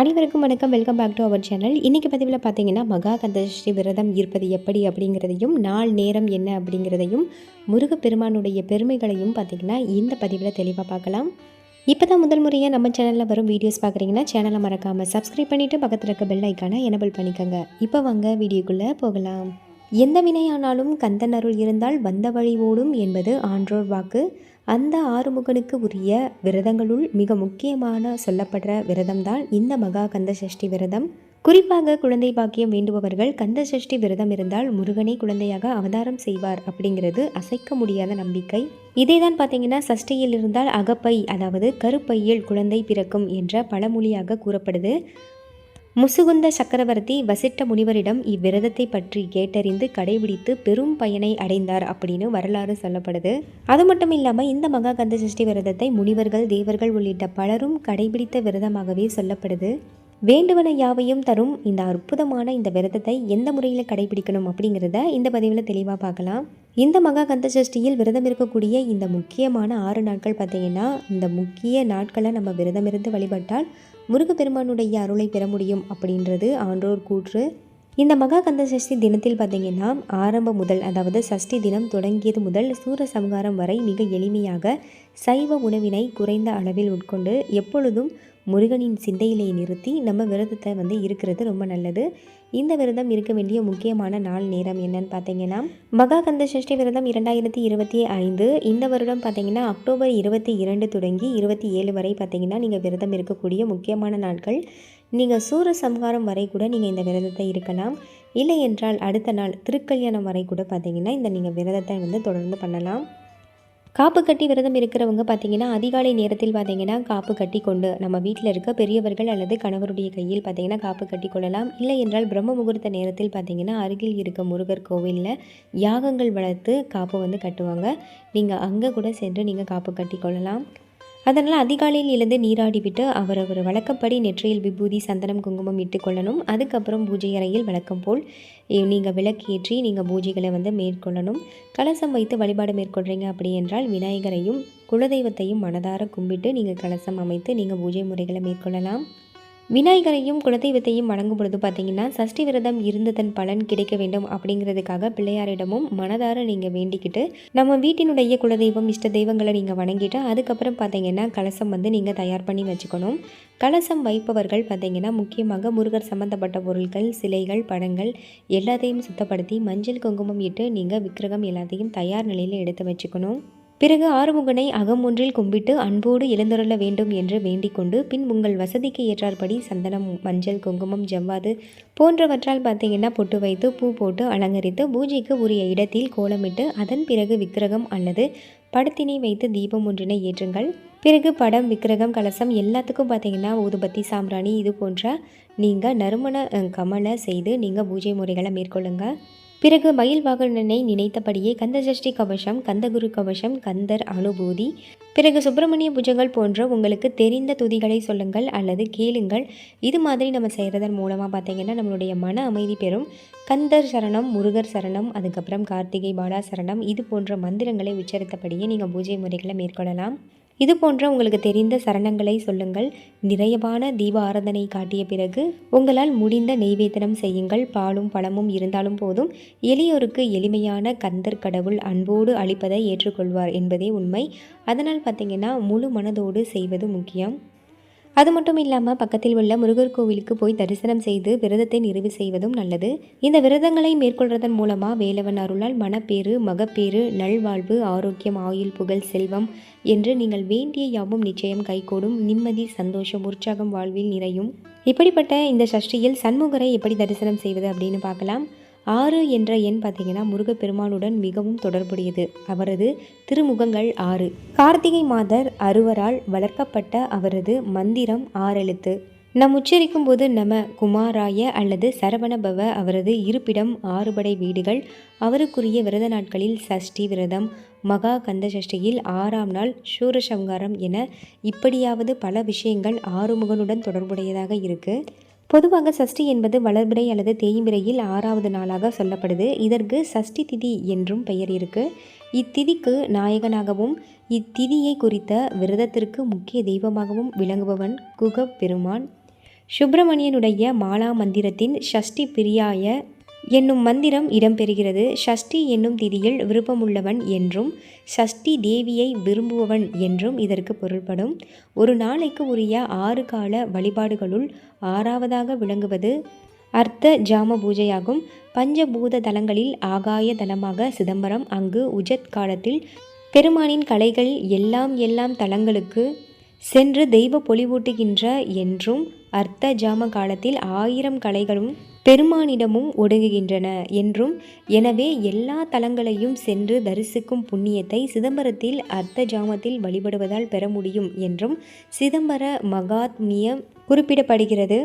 அனைவருக்கும் வணக்கம். Welcome back to our channel இன்றைக்கி பதிவில் பார்த்தீங்கன்னா மகா கந்தசஷ்டி விரதம் இருப்பது எப்படி அப்படிங்கிறதையும் நாள் நேரம் என்ன அப்படிங்கிறதையும் முருகப்பெருமானுடைய பெருமைகளையும் பார்த்தீங்கன்னா இந்த பதிவில் தெளிவாக பார்க்கலாம் இப்போ தான் முதல் முறையாக நம்ம சேனலில் வரும் வீடியோஸ் பார்க்குறீங்கன்னா சேனலை மறக்காமல் சப்ஸ்கிரைப் பண்ணிவிட்டு பக்கத்தில் இருக்க பெல் ஐக்கானை எனபிள் பண்ணிக்கோங்க. இப்போ வாங்க வீடியோக்குள்ளே போகலாம். எந்த வினையானாலும் கந்தன் அருள் இருந்தால் வந்த வழி ஓடும் என்பது ஆன்றோர் வாக்கு. அந்த ஆறுமுகனுக்கு உரிய விரதங்களுள் மிக முக்கியமான சொல்லப்படுற விரதம்தான் இந்த மகா கந்த சஷ்டி விரதம். குறிப்பாக குழந்தை பாக்கியம் வேண்டுபவர்கள் கந்த சஷ்டி விரதம் இருந்தால் முருகனை குழந்தையாக அவதாரம் செய்வார் அப்படிங்கிறது அசைக்க முடியாத நம்பிக்கை. இதே தான் பார்த்தீங்கன்னா சஷ்டியில் இருந்தால் அகப்பை அதாவது கருப்பையில் குழந்தை பிறக்கும் என்ற பழமொழியாக கூறப்படுது. முசுகுந்த சக்கரவர்த்தி வசிட்ட முனிவரிடம் இவ்விரதத்தை பற்றி கேட்டறிந்து கடைபிடித்து பெரும் பயனை அடைந்தார் அப்படின்னு வரலாறு சொல்லப்படுது. அது மட்டும் இல்லாமல் இந்த மகா கந்த சஷ்டி விரதத்தை முனிவர்கள் தேவர்கள் உள்ளிட்ட பலரும் கடைபிடித்த விரதமாகவே சொல்லப்படுது. வேண்டுவன யாவையும் தரும் இந்த அற்புதமான இந்த விரதத்தை எந்த முறையில் கடைபிடிக்கணும் அப்படிங்கிறத இந்த பதிவில் தெளிவாக பார்க்கலாம். இந்த மகா கந்த சஷ்டியில் விரதம் இருக்கக்கூடிய இந்த முக்கியமான ஆறு நாட்கள் பார்த்தீங்கன்னா இந்த முக்கிய நாட்களை நம்ம விரதம் இருந்து வழிபட்டால் முருகப்பெருமானுடைய அருளை பெற முடியும் அப்படின்றது ஆன்றோர் கூற்று. இந்த மகா கந்த சஷ்டி தினத்தில் பார்த்தீங்கன்னா ஆரம்பம் முதல் அதாவது சஷ்டி தினம் தொடங்கியது முதல் சூர சம்ஹாரம் வரை மிக எளிமையாக சைவ உணவினை குறைந்த அளவில் உட்கொண்டு எப்பொழுதும் முருகனின் சிந்தையிலே நிறுத்தி நம்ம விரதத்தை வந்து இருக்கிறது ரொம்ப நல்லது. இந்த விரதம் இருக்க வேண்டிய முக்கியமான நாள் நேரம் என்னன்னு பார்த்தீங்கன்னா மகாகந்த சஷ்டி விரதம் இரண்டாயிரத்தி இருபத்தி ஐந்து. இந்த வருடம் பார்த்தீங்கன்னா அக்டோபர் இருபத்தி இரண்டு தொடங்கி இருபத்தி ஏழு வரை பார்த்தீங்கன்னா நீங்கள் விரதம் இருக்கக்கூடிய முக்கியமான நாட்கள். நீங்கள் சூர சம்ஹாரம் வரை கூட நீங்கள் இந்த விரதத்தை இருக்கலாம். இல்லை என்றால் அடுத்த நாள் திருக்கல்யாணம் வரை கூட பார்த்தீங்கன்னா இந்த நீங்கள் விரதத்தை வந்து தொடர்ந்து பண்ணலாம். காப்பு கட்டி விரதம் இருக்கிறவங்க பார்த்தீங்கன்னா அதிகாலை நேரத்தில் பார்த்தீங்கன்னா காப்பு கட்டி கொண்டு நம்ம வீட்டில் இருக்க பெரியவர்கள் அல்லது கணவருடைய கையில் பார்த்தீங்கன்னா காப்பு கட்டி கொள்ளலாம். இல்லை என்றால் பிரம்ம முகூர்த்த நேரத்தில் பார்த்தீங்கன்னா அருகில் இருக்க முருகர் கோவிலில் யாகங்கள் வளர்த்து காப்பு வந்து கட்டுவாங்க. நீங்கள் அங்கே கூட சென்று நீங்கள் காப்பு கட்டி கொள்ளலாம். அதனால் அதிகாலையில் எழுந்து நீராடி விட்டு அவரவர் வழக்கப்படி நெற்றியில் விபூதி சந்தனம் குங்குமம் இட்டுக்கொள்ளணும் அதுக்கப்புறம் பூஜை அறையில் வழக்கம் போல் நீங்கள் விளக்கேற்றி நீங்கள் பூஜைகளை வந்து மேற்கொள்ளணும். கலசம் வைத்து வழிபாடு மேற்கொள்கிறீங்க அப்படி என்றால் விநாயகரையும் குலதெய்வத்தையும் மனதார கும்பிட்டு நீங்கள் கலசம் அமைத்து நீங்கள் பூஜை முறைகளை மேற்கொள்ளலாம். விநாயகரையும் குலதெய்வத்தையும் வணங்கும் பொழுது பார்த்தீங்கன்னா சஷ்டி விரதம் இருந்ததன் பலன் கிடைக்க வேண்டும் அப்படிங்கிறதுக்காக பிள்ளையாரிடமும் மனதார நீங்கள் வேண்டிக்கிட்டு நம்ம வீட்டினுடைய குலதெய்வம் இஷ்ட தெய்வங்களை நீங்கள் வணங்கிட்டு அதுக்கப்புறம் பார்த்தீங்கன்னா கலசம் வந்து நீங்கள் தயார் பண்ணி வச்சுக்கணும். கலசம் வைப்பவர்கள் பார்த்தீங்கன்னா முக்கியமாக முருகர் சம்மந்தப்பட்ட பொருட்கள் சிலைகள் படங்கள் எல்லாத்தையும் சுத்தப்படுத்தி மஞ்சள் குங்குமம் இட்டு நீங்கள் விக்கிரகம் எல்லாத்தையும் தயார் நிலையில் எடுத்து வச்சுக்கணும். பிறகு ஆறுமுகனை அகம் ஒன்றில் கும்பிட்டு அன்போடு எழுந்தருள வேண்டும் என்று வேண்டிக் கொண்டு பின் உங்கள் வசதிக்கு ஏற்றாற்படி சந்தனம் மஞ்சள் குங்குமம் ஜவ்வாது போன்றவற்றால் பார்த்தீங்கன்னா பொட்டு வைத்து பூ போட்டு அலங்கரித்து பூஜைக்கு உரிய இடத்தில் கோலமிட்டு அதன் பிறகு விக்கிரகம் அல்லது படத்தினை வைத்து தீபம் ஒன்றினை ஏற்றுங்கள். பிறகு படம் விக்கிரகம் கலசம் எல்லாத்துக்கும் பார்த்தீங்கன்னா ஊதுபத்தி சாம்பிராணி இது போன்ற நீங்கள் நறுமண கமலை செய்து நீங்கள் பூஜை முறைகளை மேற்கொள்ளுங்கள் பிறகு மயில் வாகனனை நினைத்தபடியே கந்தசஷ்டி கவசம் கந்தகுரு கவசம் கந்தர் அனுபூதி. பிறகு சுப்பிரமணிய புஜங்கள் போன்ற உங்களுக்கு தெரிந்த துதிகளை சொல்லுங்கள் அல்லது கேளுங்கள். இது மாதிரி நம்ம செய்கிறதன் மூலமாக பார்த்தீங்கன்னா நம்மளுடைய மன அமைதி பெறும். கந்தர் சரணம் முருகர் சரணம் அதுக்கப்புறம் கார்த்திகை பாலா சரணம் இது போன்ற மந்திரங்களை உச்சரித்தபடியே நீங்கள் பூஜை முறைகளை மேற்கொள்ளலாம். இது போன்ற உங்களுக்கு தெரிந்த சரணங்களை சொல்லுங்கள். நிறையவான தீப ஆராதனை காட்டிய பிறகு உங்களால் முடிந்த நெய்வேதனம் செய்யுங்கள். பாலும் பழமும் இருந்தாலும் போதும். எளியோருக்கு எளிமையான கந்தர் கடவுள் அன்போடு அளிப்பதை ஏற்றுக்கொள்வார் என்பதே உண்மை. அதனால் பார்த்திங்கன்னா முழு மனதோடு செய்வது முக்கியம். அது மட்டும் இல்லாமல் பக்கத்தில் உள்ள முருகர் கோவிலுக்கு போய் தரிசனம் செய்து விரதத்தை நிறைவு செய்வதும் நல்லது. இந்த விரதங்களை மேற்கொள்வதன் மூலமாக வேலவன் அருளால் மனப்பேறு மகப்பேறு நல்வாழ்வு ஆரோக்கியம் ஆயுள் புகழ் செல்வம் என்று நீங்கள் வேண்டிய யாவும் நிச்சயம் கைகூடும். நிம்மதி சந்தோஷம் உற்சாகம் வாழ்வில் நிறையும். இப்படிப்பட்ட இந்த சஷ்டியில் சண்முகரை எப்படி தரிசனம் செய்வது அப்படின்னு பார்க்கலாம். ஆறு என்ற எண் பார்த்திங்கன்னா முருகப்பெருமானுடன் மிகவும் தொடர்புடையது. அவரது திருமுகங்கள் ஆறு. கார்த்திகை மாதர் அறுவரால் வளர்க்கப்பட்ட அவரது மந்திரம் ஆறெழுத்து. நம் உச்சரிக்கும் போது நம குமாராய அல்லது சரவணபவ அவரது இருப்பிடம் ஆறுபடை வீடுகள். அவருக்குரிய விரத நாட்களில் சஷ்டி விரதம் மகா கந்த சஷ்டியில் ஆறாம் நாள் சூரசங்காரம் என இப்படியாவது பல விஷயங்கள் ஆறுமுகனுடன் தொடர்புடையதாக இருக்குது பொதுவாக சஷ்டி என்பது வளர்பிறை அல்லது தேய்பிரையில் ஆறாவது நாளாக சொல்லப்படுது. இதற்கு சஷ்டி திதி என்றும் பெயர் இருக்கு. இத்திதிக்கு நாயகனாகவும் இத்திதியை குறித்த விரதத்திற்கு முக்கிய தெய்வமாகவும் விளங்குபவன் குகப் பெருமான். சுப்பிரமணியனுடைய மாலா மந்திரத்தின் ஷஷ்டி பிரியாய என்னும் மந்திரம் இடம்பெறுகிறது. ஷஷ்டி என்னும் திதியில் விருப்பமுள்ளவன் என்றும் ஷஷ்டி தேவியை விரும்புபவன் என்றும் இதற்கு பொருள்படும். ஒரு நாளைக்கு உரிய ஆறு கால வழிபாடுகளுள் ஆறாவதாக விளங்குவது அர்த்த ஜாம பூஜையாகும். பஞ்சபூத தலங்களில் ஆகாய தலமாக சிதம்பரம் அங்கு உஜத் காலத்தில் பெருமானின் கலைகள் எல்லாம் எல்லாம் தலங்களுக்கு சென்று தெய்வ பொலிவூட்டுகின்ற என்றும் அர்த்த ஜாம காலத்தில் ஆயிரம் கலைகளும் பெருமானிடமும் ஒடுங்குகின்றன என்றும் எனவே எல்லா தலங்களையும் சென்று தரிசிக்கும் புண்ணியத்தை சிதம்பரத்தில் அர்த்த ஜாமத்தில் வழிபடுவதால் பெற முடியும் என்றும் சிதம்பர மகாத்மியம் குறிப்பிடப்படுகிறது.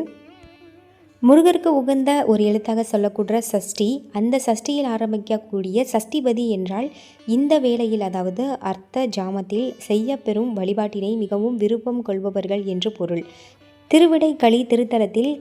முருகருக்கு உகந்த ஒரு எழுத்தாக சொல்லக்கூடிய சஷ்டி அந்த சஷ்டியில் ஆரம்பிக்கக்கூடிய சஷ்டிபதி என்றால் இந்த வேளையில் அதாவது அர்த்த ஜாமத்தில் செய்யப்பெறும் வழிபாட்டினை மிகவும் விருப்பம் கொள்பவர்கள் என்று பொருள். திருவிடைக்களி திருத்தலத்தில்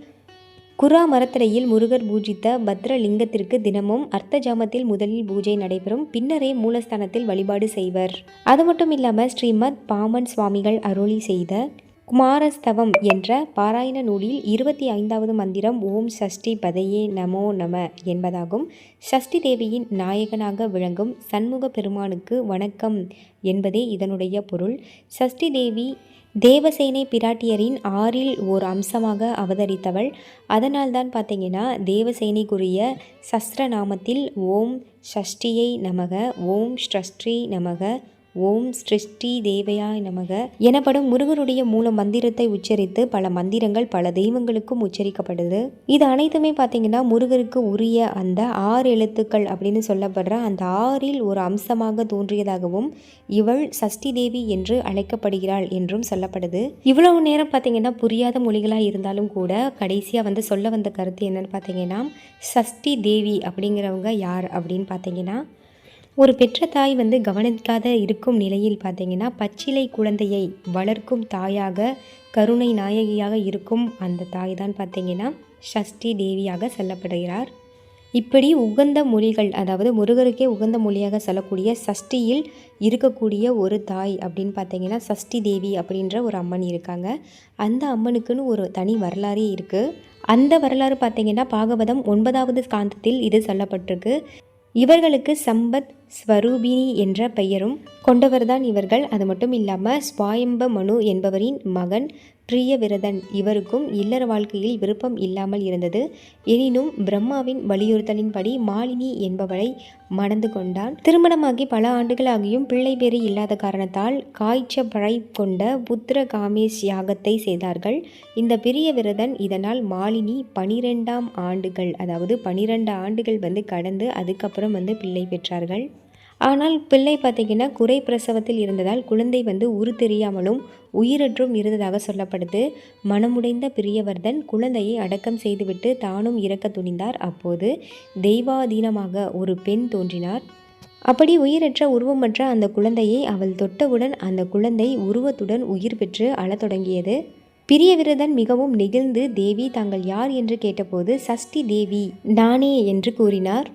குரா மரத்தரையில் முருகர் பூஜித்த பத்ரலிங்கத்திற்கு தினமும் அர்த்த ஜாமத்தில் முதலில் பூஜை நடைபெறும். பின்னரே மூலஸ்தானத்தில் வழிபாடு செய்வர். அது மட்டும் இல்லாமல் ஸ்ரீமத் பாமன் சுவாமிகள் அருளி செய்த குமாரஸ்தவம் என்ற பாராயண நூலில் இருபத்தி ஐந்தாவது மந்திரம் ஓம் சஷ்டி பதையே நமோ நம என்பதாகும். சஷ்டி தேவியின் நாயகனாக விளங்கும் சண்முக பெருமானுக்கு வணக்கம் என்பதே இதனுடைய பொருள். சஷ்டி தேவி தேவசேனை பிராட்டியரின் ஆறில் ஓர் அம்சமாக அவதரித்தவள். அதனால்தான் பார்த்தீங்கன்னா தேவசேனைக்குரிய சஸ்திரநாமத்தில் ஓம் ஷஷ்டியை நமக ஓம் ஷஷ்டி நமக ஓம் ஸ்ருஷ்டி தேவையாய் நமக. எனப்படும் முருகருடைய மூல மந்திரத்தை உச்சரித்து பல மந்திரங்கள் பல தெய்வங்களுக்கும் உச்சரிக்கப்படுது. இது அனைத்துமே பார்த்தீங்கன்னா முருகருக்கு உரிய அந்த ஆறு எழுத்துக்கள் அப்படின்னு சொல்லப்படுற அந்த ஆறில் ஒரு அம்சமாக தோன்றியதாகவும் இவள் சஷ்டி தேவி என்று அழைக்கப்படுகிறாள் என்றும் சொல்லப்படுது. இவ்வளவு நேரம் பார்த்தீங்கன்னா புரியாத மொழிகளாக இருந்தாலும் கூட கடைசியாக வந்து சொல்ல வந்த கருத்து என்னன்னு பார்த்தீங்கன்னா சஷ்டி தேவி அப்படிங்கிறவங்க யார் அப்படின்னு பார்த்தீங்கன்னா ஒரு பெற்ற தாய் வந்து கவனிக்காத இருக்கும் நிலையில் பார்த்தீங்கன்னா பச்சிலை குழந்தையை வளர்க்கும் தாயாக கருணை நாயகியாக இருக்கும் அந்த தாய் தான் பார்த்தீங்கன்னா ஷஷ்டி தேவியாக சொல்லப்படுகிறார். இப்படி உகந்த மொழிகள் அதாவது முருகருக்கே உகந்த மொழியாக சொல்லக்கூடிய சஷ்டியில் இருக்கக்கூடிய ஒரு தாய் அப்படின்னு பார்த்தீங்கன்னா சஷ்டி தேவி அப்படின்ற ஒரு அம்மன் இருக்காங்க. அந்த அம்மனுக்குன்னு ஒரு தனி வரலாறே இருக்குது அந்த வரலாறு பார்த்தீங்கன்னா பாகவதம் ஒன்பதாவது ஸ்காந்தத்தில் இது சொல்லப்பட்டிருக்கு. இவர்களுக்கு சம்பத் ஸ்வரூபினி என்ற பெயரும் கொண்டவர்தான் இவர்கள். அது மட்டும் இல்லாமல் ஸ்வாயம்ப மனு என்பவரின் மகன் பிரியவிரதன். இவருக்கும் இல்லற வாழ்க்கையில் விருப்பம் இல்லாமல் இருந்தது. எனினும் பிரம்மாவின் வலியுறுத்தலின்படி மாலினி என்பவளை மணந்து கொண்டான். திருமணமாகி பல ஆண்டுகளாகியும் பிள்ளை பேறு இல்லாத காரணத்தால் காய்ச்ச பழை கொண்ட புத்திர காமேஷ் யாகத்தை செய்தார்கள். இந்த பிரியவிரதன் இதனால் மாலினி பனிரெண்டாம் ஆண்டுகள் அதாவது பனிரெண்டு ஆண்டுகள் வந்து கடந்து அதுக்கப்புறம் வந்து பிள்ளை பெற்றார்கள். ஆனால் பிள்ளை பார்த்திங்கன்னா குறை பிரசவத்தில் இருந்ததால் குழந்தை வந்து உரு தெரியாமலும் உயிரற்றும் இருந்ததாக சொல்லப்படுது. மனமுடைந்த பிரியவர்தன் குழந்தையை அடக்கம் செய்துவிட்டு தானும் இறக்க துணிந்தார். அப்போது தெய்வாதீனமாக ஒரு பெண் தோன்றினார். அப்படி உயிரற்ற உருவமற்ற அந்த குழந்தையை அவள் தொட்டவுடன் அந்த குழந்தை உருவத்துடன் உயிர் பெற்று அழத் தொடங்கியது. பிரியவிரதன் மிகவும் நெகிழ்ந்து தேவி தாங்கள் யார்? என்று கேட்டபோது சஷ்டி தேவி நானே என்று கூறினார்.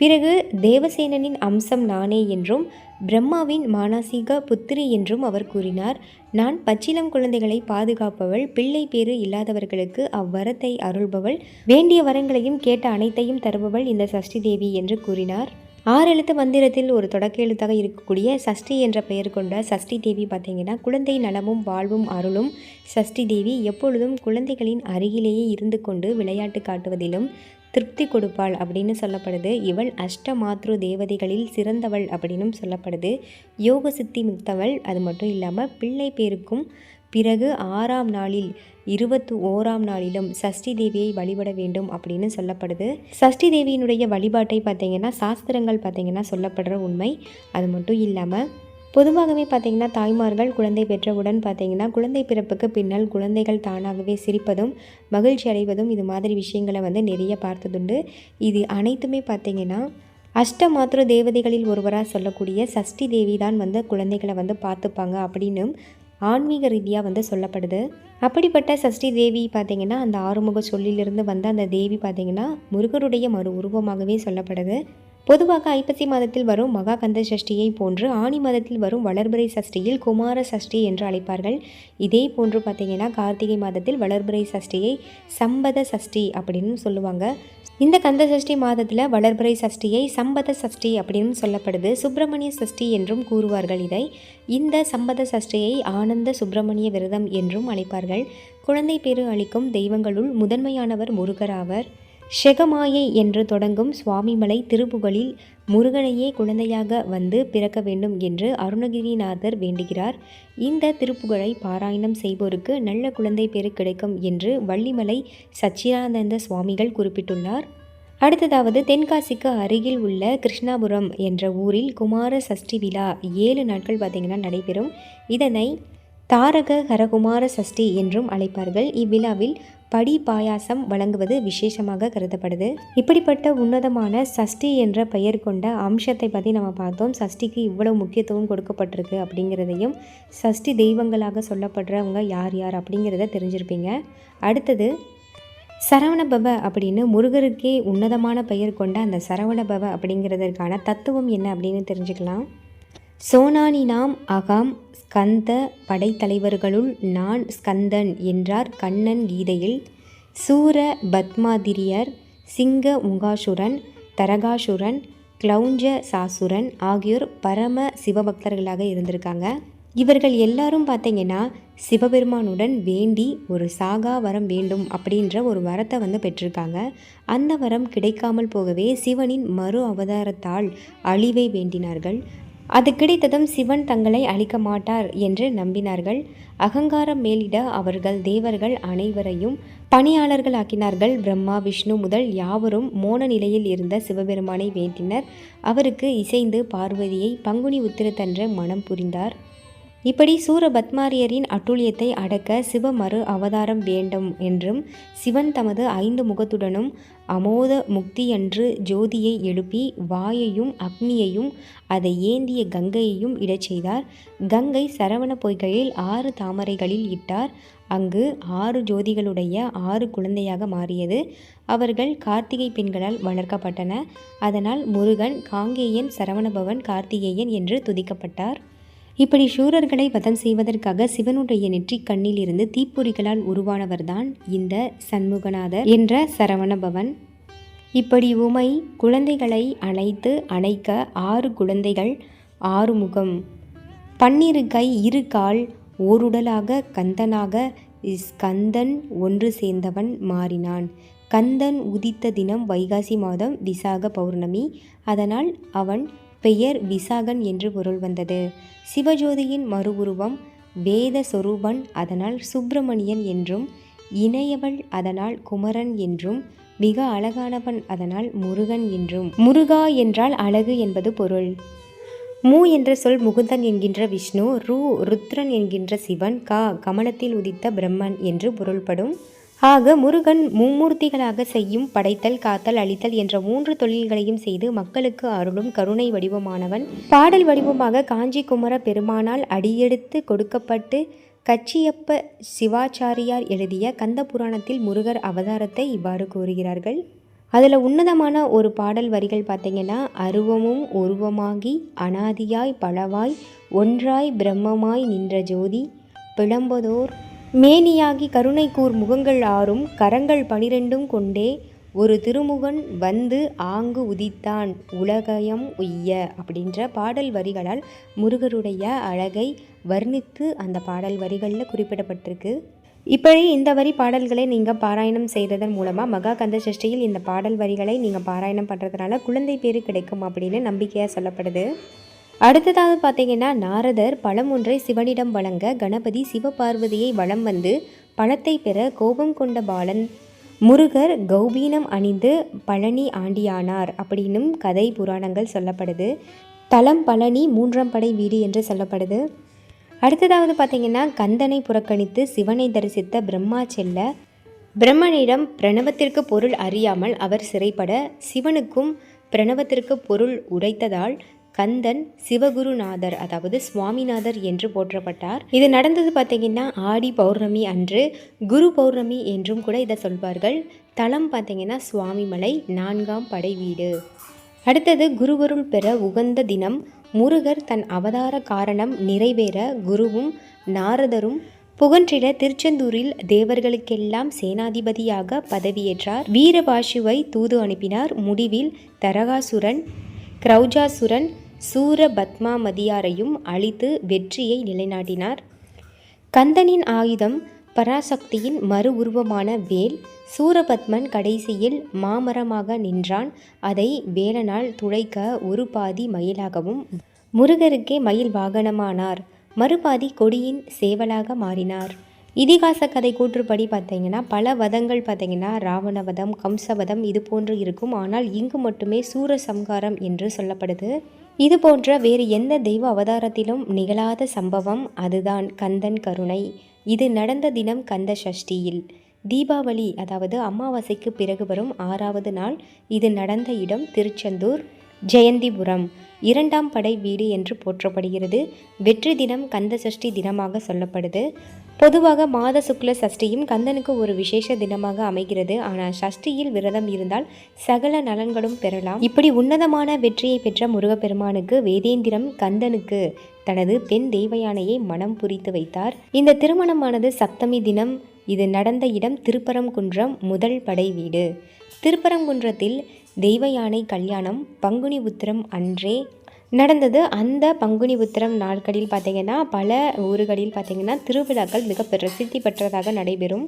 பிறகு தேவசேனனின் அம்சம் நானே என்றும் பிரம்மாவின் மானாசீக புத்திரி என்றும் அவர் கூறினார். நான் பச்சிலம் குழந்தைகளை பாதுகாப்பவள் பிள்ளை பேறு இல்லாதவர்களுக்கு அவ்வரத்தை அருள்பவள் வேண்டிய வரங்களையும் கேட்ட அனைத்தையும் தருபவள் இந்த சஷ்டி தேவி என்று கூறினார். ஆறு எழுத்து மந்திரத்தில் ஒரு தொடக்க எழுத்தாக இருக்கக்கூடிய சஷ்டி என்ற பெயர் கொண்ட சஷ்டி தேவி பார்த்தீங்கன்னா குழந்தை நலமும் வாழ்வும் அருளும் சஷ்டி தேவி எப்பொழுதும் குழந்தைகளின் அருகிலேயே இருந்து கொண்டு விளையாட்டு காட்டுவதிலும் திருப்தி கொடுப்பாள் அப்படின்னு சொல்லப்படுது. இவள் அஷ்ட மாத்ரு தேவதைகளில் சிறந்தவள் அப்படின்னும் சொல்லப்படுது. யோக சித்தி மித்தவள் அது மட்டும் இல்லாமல் பிள்ளை பேருக்கும் பிறகு ஆறாம் நாளில் இருபத்தி ஓராம் நாளிலும் சஷ்டி தேவியை வழிபட வேண்டும் அப்படின்னு சொல்லப்படுது. சஷ்டி தேவியினுடைய வழிபாட்டை பார்த்தீங்கன்னா சாஸ்திரங்கள் பார்த்தீங்கன்னா சொல்லப்படுற உண்மை. அது மட்டும் இல்லாமல் பொதுவாகவே பார்த்திங்கன்னா தாய்மார்கள் குழந்தை பெற்றவுடன் பார்த்திங்கன்னா குழந்தை பிறப்புக்கு பின்னால் குழந்தைகள் தானாகவே சிரிப்பதும் மகிழ்ச்சி அடைவதும் இது மாதிரி விஷயங்களை வந்து நிறைய பார்த்ததுண்டு. இது அனைத்துமே பார்த்திங்கன்னா அஷ்டமாத்திர தேவதைகளில் ஒருவராக சொல்லக்கூடிய சஷ்டி தேவி தான் வந்து குழந்தைகளை வந்து பார்த்துப்பாங்க அப்படின்னு ஆன்மீக ரீதியாக வந்து சொல்லப்படுது. அப்படிப்பட்ட சஷ்டி தேவி பார்த்திங்கன்னா அந்த ஆறுமுக சொல்லிலிருந்து வந்த அந்த தேவி பார்த்திங்கன்னா முருகருடைய மறு உருவமாகவே சொல்லப்படுது. பொதுவாக ஐப்பசி மாதத்தில் வரும் மகா கந்த சஷ்டியை போன்று ஆணி மாதத்தில் வரும் வளர்பிறை சஷ்டியில் குமார சஷ்டி என்று அழைப்பார்கள். இதே போன்று பார்த்தீங்கன்னா கார்த்திகை மாதத்தில் வளர்பிறை சஷ்டியை சம்பத சஷ்டி அப்படின்னு சொல்லுவாங்க. இந்த கந்த சஷ்டி மாதத்தில் வளர்பிறை சஷ்டியை சம்பத சஷ்டி அப்படின்னு சொல்லப்படுது. சுப்பிரமணிய சஷ்டி என்றும் கூறுவார்கள் இதை. இந்த சம்பத சஷ்டியை ஆனந்த சுப்பிரமணிய விரதம் என்றும் அழைப்பார்கள். குழந்தை பேறு அளிக்கும் தெய்வங்களுள் முதன்மையானவர் முருகர் ஆவர். ஷெகமாயை என்று தொடங்கும் சுவாமிமலை திருப்புகழில் முருகனையே குழந்தையாக வந்து பிறக்க வேண்டும் என்று அருணகிரிநாதர் வேண்டுகிறார். இந்த திருப்புகழை பாராயணம் செய்வோருக்கு நல்ல குழந்தை பேறு கிடைக்கும் என்று வள்ளிமலை சச்சிதானந்த சுவாமிகள் குறிப்பிட்டுள்ளார். அடுத்ததாவது தென்காசிக்கு அருகில் உள்ள கிருஷ்ணாபுரம் என்ற ஊரில் குமார சஷ்டி விழா ஏழு நாட்கள் பார்த்திங்கன்னா நடைபெறும். இதனை தாரக ஹரகுமார சஷ்டி என்றும் அழைப்பார்கள். இவ்விழாவில் படி பாயாசம் வழங்குவது விசேஷமாக கருதப்படுது. இப்படிப்பட்ட உன்னதமான சஷ்டி என்ற பெயர் கொண்ட அம்சத்தை பற்றி நம்ம பார்த்தோம். சஷ்டிக்கு இவ்வளவு முக்கியத்துவம் கொடுக்கப்பட்டிருக்கு அப்படிங்கிறதையும் சஷ்டி தெய்வங்களாக சொல்லப்படுறவங்க யார் யார் அப்படிங்கிறத தெரிஞ்சிருப்பீங்க. அடுத்தது சரவணபவ அப்படின்னு முருகருக்கே உன்னதமான பெயர் கொண்ட அந்த சரவணபவ அப்படிங்கிறதற்கான தத்துவம் என்ன அப்படின்னு தெரிஞ்சுக்கலாம். சோனானி நாம் அகாம் கந்த படைத்தலைவர்களுள் நான் ஸ்கந்தன் என்றார் கண்ணன் கீதையில். சூர பத்மாதிரியர் சிங்க உங்காசுரன் தரகாசுரன் கிளௌஞ்ச சாசுரன் ஆகியோர் பரம சிவபக்தர்களாக இருந்திருக்காங்க. இவர்கள் எல்லாரும் பார்த்தீங்கன்னா சிவபெருமானுடன் வேண்டி ஒரு சாகா வரம் வேண்டும் அப்படின்ற ஒரு வரத்தை வந்து பெற்றிருக்காங்க. அந்த வரம் கிடைக்காமல் போகவே சிவனின் மறு அவதாரத்தால் அழிவை வேண்டினார்கள். அது கிடைத்ததும் சிவன் தங்களை அழிக்க மாட்டார் என்று நம்பினார்கள். அகங்காரம் மேலிட அவர்கள் தேவர்கள் அனைவரையும் பணியாளர்களாக்கினார்கள். பிரம்மா விஷ்ணு முதல் யாவரும் மோன நிலையில் இருந்த சிவபெருமானை வேண்டினர். அவருக்கு இசைந்து பார்வதியை பங்குனி உத்திரத்தன்று மனம் புரிந்தார். இப்படி சூரபத்மாரியரின் அட்டுழியத்தை அடக்க சிவ மறு அவதாரம் வேண்டும் என்றும் சிவன் தமது ஐந்து முகத்துடனும் அமோத முக்தியன்று ஜோதியை எழுப்பி வாயையும் அக்னியையும் அதை ஏந்திய கங்கையையும் இடச் செய்தார். கங்கை சரவண பொய்கையில் ஆறு தாமரைகளில் இட்டார். அங்கு ஆறு ஜோதிகளுடைய ஆறு குழந்தையாக மாறியது. அவர்கள் கார்த்திகை பெண்களால் வளர்க்கப்பட்டன. அதனால் முருகன் காங்கேயன் சரவணபவன் கார்த்திகேயன் என்று துதிக்கப்பட்டார். இப்படி சூரர்களை வதம் செய்வதற்காக சிவனுடைய நெற்றிக் கண்ணில் இருந்து தீப்பொறிகளால் உருவானவர்தான் இந்த சண்முகநாதர் என்ற சரவணபவன். இப்படி உமை குழந்தைகளை அணைத்து அணைக்க ஆறு குழந்தைகள் ஆறு முகம் பன்னிரு கை இரு கால் ஓருடலாக கந்தனாக ஸ்கந்தன் ஒன்று சேர்ந்தவன் மாறினான். கந்தன் உதித்த தினம் வைகாசி மாதம் விசாக பௌர்ணமி. அதனால் அவன் பெயர் விசாகன் என்று பொருள் வந்தது. சிவஜோதியின் மறு உருவம் வேத சொரூபன் அதனால் சுப்பிரமணியன் என்றும் இணையவள் அதனால் குமரன் என்றும் மிக அழகானவன் அதனால் முருகன் என்றும். முருகா என்றால் அழகு என்பது பொருள். மு என்ற சொல் முகுந்தன் என்கின்ற விஷ்ணு ரு ருத்ரன் என்கின்ற சிவன் கா கமலத்தில் உதித்த பிரம்மன் என்று பொருள்படும். ஆக முருகன் மும்மூர்த்திகளாக செய்யும் படைத்தல் காத்தல் அழித்தல் என்ற மூன்று தொழில்களையும் செய்து மக்களுக்கு அருளும் கருணை வடிவமானவன். பாடல் வடிவமாக காஞ்சி குமர பெருமானால் அடியெடுத்து கொடுக்கப்பட்டு கச்சியப்ப சிவாச்சாரியார் எழுதிய கந்த புராணத்தில் முருகர் அவதாரத்தை இவ்வாறு கூறுகிறார்கள். அதில் உன்னதமான ஒரு பாடல் வரிகள் பார்த்திங்கன்னா அருவமும் உருவமாகி அனாதியாய் பலவாய் ஒன்றாய் பிரம்மமாய் நின்ற ஜோதி பிளம்பதோர் மேனியாகி கருணை கூர் முகங்கள் ஆறும் கரங்கள் பனிரெண்டும் கொண்டே ஒரு திருமுகன் வந்து ஆங்கு உதித்தான் உலகயம் உய்ய அப்படின்ற பாடல் வரிகளால் முருகருடைய அழகை வர்ணித்து அந்த பாடல் வரிகளில் குறிப்பிடப்பட்டிருக்கு. இப்படி இந்த வரி பாடல்களை நீங்கள் பாராயணம் செய்கிறதன் மூலமாக மகா கந்த சஷ்டியில் இந்த பாடல் வரிகளை நீங்கள் பாராயணம் பண்ணுறதுனால குழந்தை பேர் கிடைக்கும் அப்படின்னு நம்பிக்கையாக சொல்லப்படுது. அடுத்ததாக பார்த்தீங்கன்னா நாரதர் பழம் ஒன்றை சிவனிடம் வழங்க கணபதி சிவபார்வதியை வளம் வந்து பழத்தை பெற கோபம் கொண்ட பாலன். முருகர் கௌபீனம் அணிந்து பழனி ஆண்டியானார் அப்படின்னும் கதை புராணங்கள் சொல்லப்படுது. தலம் பழனி மூன்றாம் படை வீடு என்று சொல்லப்படுது. அடுத்ததாவது பார்த்தீங்கன்னா கந்தனை புறக்கணித்து சிவனை தரிசித்த பிரம்மா செல்ல. பிரம்மனிடம் பிரணவத்திற்கு பொருள் அறியாமல் அவர் சிறைப்பட சிவனுக்கும் பிரணவத்திற்கு பொருள் உடைத்ததால் கந்தன் சிவகுருநாதர் அதாவது சுவாமிநாதர் என்று போற்றப்பட்டார். இது நடந்தது பார்த்தீங்கன்னா ஆடி பௌர்ணமி அன்று குரு பௌர்ணமி என்றும் கூட இதை சொல்வார்கள். தலம் பார்த்தீங்கன்னா சுவாமிமலை நான்காம் படை வீடு. அடுத்தது குருவருள் பெற உகந்த தினம் முருகர் தன் அவதார காரணம் நிறைவேற குருவும் நாரதரும் புகன்றிட திருச்செந்தூரில் தேவர்களுக்கெல்லாம் சேனாதிபதியாக பதவியேற்றார். வீரபாஷுவை தூது அனுப்பினார். முடிவில் தரகாசுரன் கிரௌஜாசுரன் சூரபத்மாமதியாரையும் அழித்து வெற்றியை நிலைநாட்டினார். கந்தனின் ஆயுதம் பராசக்தியின் மறு உருவமான வேல் சூரபத்மன் கடைசியில் மாமரமாக நின்றான். அதை வேலனால் துளைக்க ஒரு பாதி மயிலாகவும் முருகருக்கே மயில் வாகனமானார். மறுபாதி கொடியின் சேவலாக மாறினார். இதிகாச கதை கூற்றுப்படி பார்த்தீங்கன்னா பல வதங்கள் பார்த்தீங்கன்னா ராவணவதம் கம்சவதம் இது போன்று இருக்கும். ஆனால் இங்கு மட்டுமே சூரசம்ஹாரம் என்று சொல்லப்படுது. இது போன்ற வேறு எந்த தெய்வ அவதாரத்திலும் நிகழாத சம்பவம் அதுதான் கந்தன் கருணை. இது நடந்த தினம் கந்த சஷ்டியில் தீபாவளி அதாவது அமாவாசைக்கு பிறகு வரும் ஆறாவது நாள் இது நடந்த இடம் திருச்செந்தூர் ஜெயந்திபுரம். இரண்டாம் படை வீடு என்று போற்றப்படுகிறது. வெற்றி தினம் கந்த சஷ்டி தினமாக சொல்லப்படுது. பொதுவாக மாத சுக்ல சஷ்டியும் கந்தனுக்கு ஒரு விசேஷ தினமாக அமைகிறது. ஆனால் சஷ்டியில் விரதம் இருந்தால் சகல நலன்களும் பெறலாம். இப்படி உன்னதமான வெற்றியை பெற்ற முருகப்பெருமானுக்கு வேதேந்திரம் கந்தனுக்கு தனது பெண் தெய்வயானையை மனம் புரித்து வைத்தார். இந்த திருமணமானது சப்தமி தினம். இது நடந்த இடம் திருப்பரங்குன்றம் முதல் படை வீடு. திருப்பரங்குன்றத்தில் தெய்வ யானை கல்யாணம் பங்குனி உத்திரம் அன்றே நடந்தது. அந்த பங்குனி உத்திரம் நாட்களில் பார்த்திங்கன்னா பல ஊர்களில் பார்த்திங்கன்னா திருவிழாக்கள் மிக பிரசித்தி பெற்றதாக நடைபெறும்.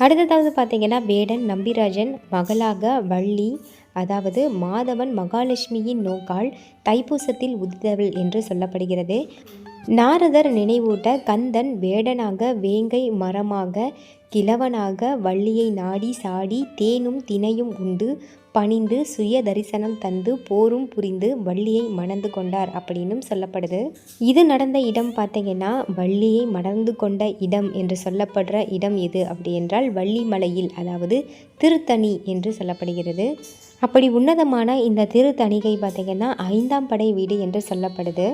அடுத்ததாவது பார்த்திங்கன்னா வேடன் நம்பிராஜன் மகளாக வள்ளி அதாவது மாதவன் மகாலட்சுமியின் நோக்கால் தைப்பூசத்தில் உதித்தவள் என்று சொல்லப்படுகிறது. நாரதர் நினைவூட்ட கந்தன் வேடனாக வேங்கை மரமாக கிழவனாக வள்ளியை நாடி சாடி தேனும் தினையும் உண்டு பணிந்து சுய தரிசனம் தந்து போரும் புரிந்து வள்ளியை மணந்து கொண்டார் அப்படின்னும் சொல்லப்படுது. இது நடந்த இடம் பார்த்தீங்கன்னா வள்ளியை மணந்து கொண்ட இடம் என்று சொல்லப்படுற இடம் எது அப்படி என்றால் வள்ளிமலையில் அதாவது திருத்தணி என்று சொல்லப்படுகிறது. அப்படி உன்னதமான இந்த திருத்தணிகை பார்த்திங்கன்னா ஐந்தாம் படை வீடு என்று சொல்லப்படுது.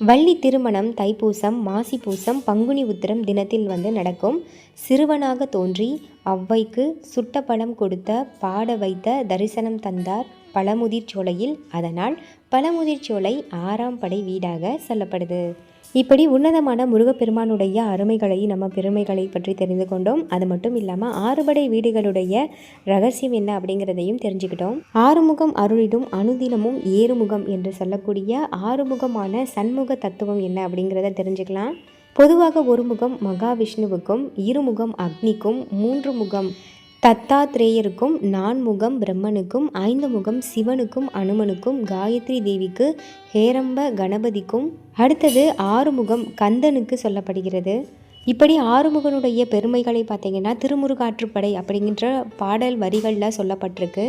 வள்ளி திருமணம் தைப்பூசம் மாசி பூசம் பங்குனி உத்திரம் தினத்தில் வந்து நடக்கும். சிறுவனாக தோன்றி அவ்வைக்கு சுட்ட பழம் கொடுத்த பாட வைத்த தரிசனம் தந்தார் பழமுதிர்ச்சோலையில். அதனால் பழமுதிர்ச்சோலை ஆறாம் படை வீடாக சொல்லப்படுது. இப்படி உன்னதமான முருகப்பெருமானுடைய அருமைகளை நம்ம பெருமைகளை பற்றி தெரிந்து கொண்டோம். அது மட்டும் இல்லாமல் ஆறுபடை வீடுகளுடைய ரகசியம் என்ன அப்படிங்கிறதையும் தெரிஞ்சுக்கிட்டோம். ஆறுமுகம் அருளிடும் அனுதினமும் ஏறுமுகம் என்று சொல்லக்கூடிய ஆறுமுகமான சண்முக தத்துவம் என்ன அப்படிங்கிறத தெரிஞ்சுக்கலாம். பொதுவாக ஒரு முகம் மகாவிஷ்ணுவுக்கும் இருமுகம் அக்னிக்கும் மூன்று முகம் தத்தாத்ரேயருக்கும் நான்முகம் பிரம்மனுக்கும் ஐந்து முகம் சிவனுக்கும் அனுமனுக்கும் காயத்ரி தேவிக்கு ஹேரம்ப கணபதிக்கும் அடுத்தது ஆறுமுகம் கந்தனுக்கு சொல்லப்படுகிறது. இப்படி ஆறுமுகனுடைய பெருமைகளை பார்த்தீங்கன்னா திருமுருகாற்றுப்படை அப்படிங்கிற பாடல் வரிகளில் சொல்லப்பட்டிருக்கு.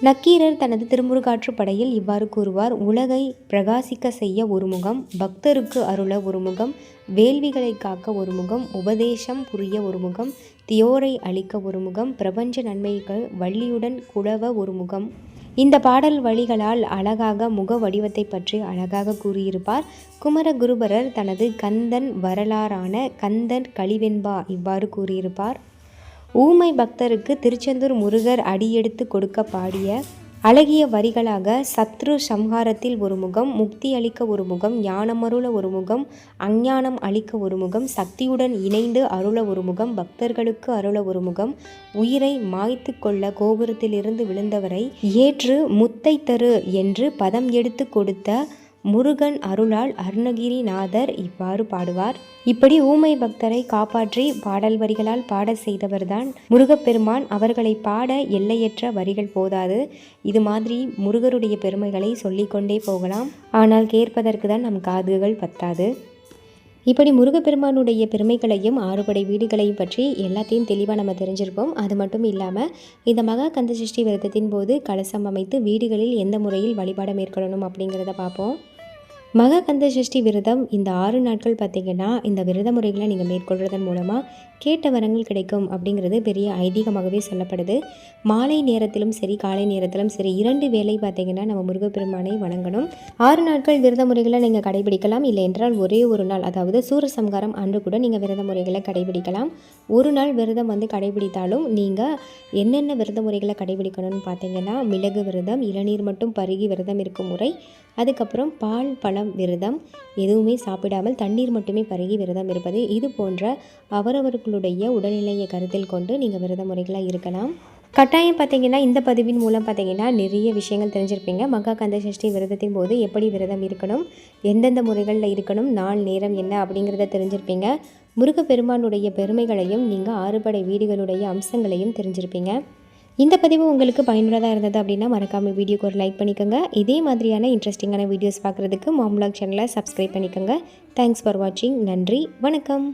நக்கீரர் தனது திருமுருகாற்றுப்படையில் இவ்வாறு கூறுவார் உலகை பிரகாசிக்க செய்ய ஒரு முகம் பக்தருக்கு அருள ஒரு முகம் வேள்விகளை காக்க ஒரு முகம் உபதேசம் புரிய ஒரு முகம் தியோரை அளிக்க ஒரு முகம் பிரபஞ்ச நன்மைகள் வள்ளியுடன் குழவ ஒரு முகம். இந்த பாடல் வழிகளால் அழகாக முக வடிவத்தை பற்றி அழகாக கூறியிருப்பார். குமரகுருபரர் தனது கந்தன் வரலாறான கந்தன் கழிவெண்பா இவ்வாறு கூறியிருப்பார். ஊமை பக்தருக்கு திருச்செந்தூர் முருகர் அடியெடுத்து கொடுக்க பாடிய அழகிய வரிகளாக சத்ரு சம்ஹாரத்தில் ஒரு முகம் முக்தி அளிக்க ஒரு முகம் ஞானமருள ஒரு முகம் அஞ்ஞானம் அளிக்க ஒரு முகம் சக்தியுடன் இணைந்து அருள ஒரு முகம் பக்தர்களுக்கு அருள ஒரு முகம் உயிரை மாய்த்து கொள்ள கோபுரத்திலிருந்து விழுந்தவரை ஏற்று முத்தை தரு என்று பதம் எடுத்து கொடுத்த முருகன் அருளால் அருணகிரிநாதர் இவ்வாறு பாடுவார். இப்படி ஊமை பக்தரை காப்பாற்றி பாடல் வரிகளால் பாட செய்தவர்தான் முருகப்பெருமான். அவர்களை பாட எல்லையற்ற வரிகள் போதாது. இது மாதிரி முருகருடைய பெருமைகளை சொல்லிக்கொண்டே போகலாம். ஆனால் கேட்பதற்கு தான் நம் காதுகள் பத்தாது. இப்படி முருகப்பெருமானுடைய பெருமைகளையும் ஆறுபடை வீடுகளையும் பற்றி எல்லாத்தையும் தெளிவாக நம்ம தெரிஞ்சிருப்போம். அது மட்டும் இல்லாமல் இந்த மகா கந்த சஷ்டி விரதத்தின் போது கலசம் அமைத்து வீடுகளில் எந்த முறையில் வழிபாடு மேற்கொள்ளணும் அப்படிங்கிறத பார்ப்போம். மககந்த சஷ்டி விரதம் இந்த ஆறு நாட்கள் பார்த்திங்கன்னா இந்த விரத முறைகளை நீங்கள் மேற்கொள்வதன் மூலமாக கேட்ட வரங்கள் கிடைக்கும் அப்படிங்கிறது பெரிய ஐதீகமாகவே சொல்லப்படுது. மாலை நேரத்திலும் சரி காலை நேரத்திலும் சரி இரண்டு வேலை பார்த்திங்கன்னா நம்ம முருகப்பெருமானை வணங்கணும். ஆறு நாட்கள் விரத முறைகளை நீங்கள் கடைபிடிக்கலாம். இல்லை என்றால் ஒரே ஒரு நாள் அதாவது சூரசம்காரம் அன்று கூட நீங்கள் விரத முறைகளை கடைபிடிக்கலாம். ஒரு நாள் விரதம் வந்து கடைபிடித்தாலும் நீங்கள் என்னென்ன விரத முறைகளை கடைபிடிக்கணும்னு பார்த்தீங்கன்னா மிளகு விரதம் இளநீர் மட்டும் பருகி விரதம் இருக்கும் முறை அதுக்கப்புறம் பால் பழம் விரதம் எதுவுமே சாப்பிடாமல் தண்ணீர் மட்டுமே பருகி விரதம் இருப்பது. இது போன்ற அவரவர்களுடைய உடல்நிலையை கருத்தில் கொண்டு நீங்கள் விரத முறைகளாக இருக்கலாம். கட்டாயம் பார்த்தீங்கன்னா இந்த பதிவின் மூலம் பார்த்தீங்கன்னா நிறைய விஷயங்கள் தெரிஞ்சிருப்பீங்க. மகா கந்த சஷ்டி விரதத்தின் போது எப்படி விரதம் இருக்கணும் எந்தெந்த முறைகளில் இருக்கணும் நாள் நேரம் என்ன அப்படிங்கிறத தெரிஞ்சிருப்பீங்க. முருகப்பெருமானுடைய பெருமைகளையும் நீங்கள் ஆறுபடை வீடுகளுடைய அம்சங்களையும் தெரிஞ்சிருப்பீங்க. இந்த பதிவு உங்களுக்கு பயனுள்ளதாக இருந்தது அப்படின்னா மறக்காமல் வீடியோக்கு ஒரு லைக் பண்ணிக்கோங்க. இதே மாதிரியான இன்ட்ரெஸ்டிங்கான வீடியோஸ் பார்க்குறதுக்கு மாம்லாக் சேனலை சப்ஸ்கிரைப் பண்ணிக்கோங்க. தேங்க்ஸ் ஃபார் வாட்சிங் நன்றி. வணக்கம்.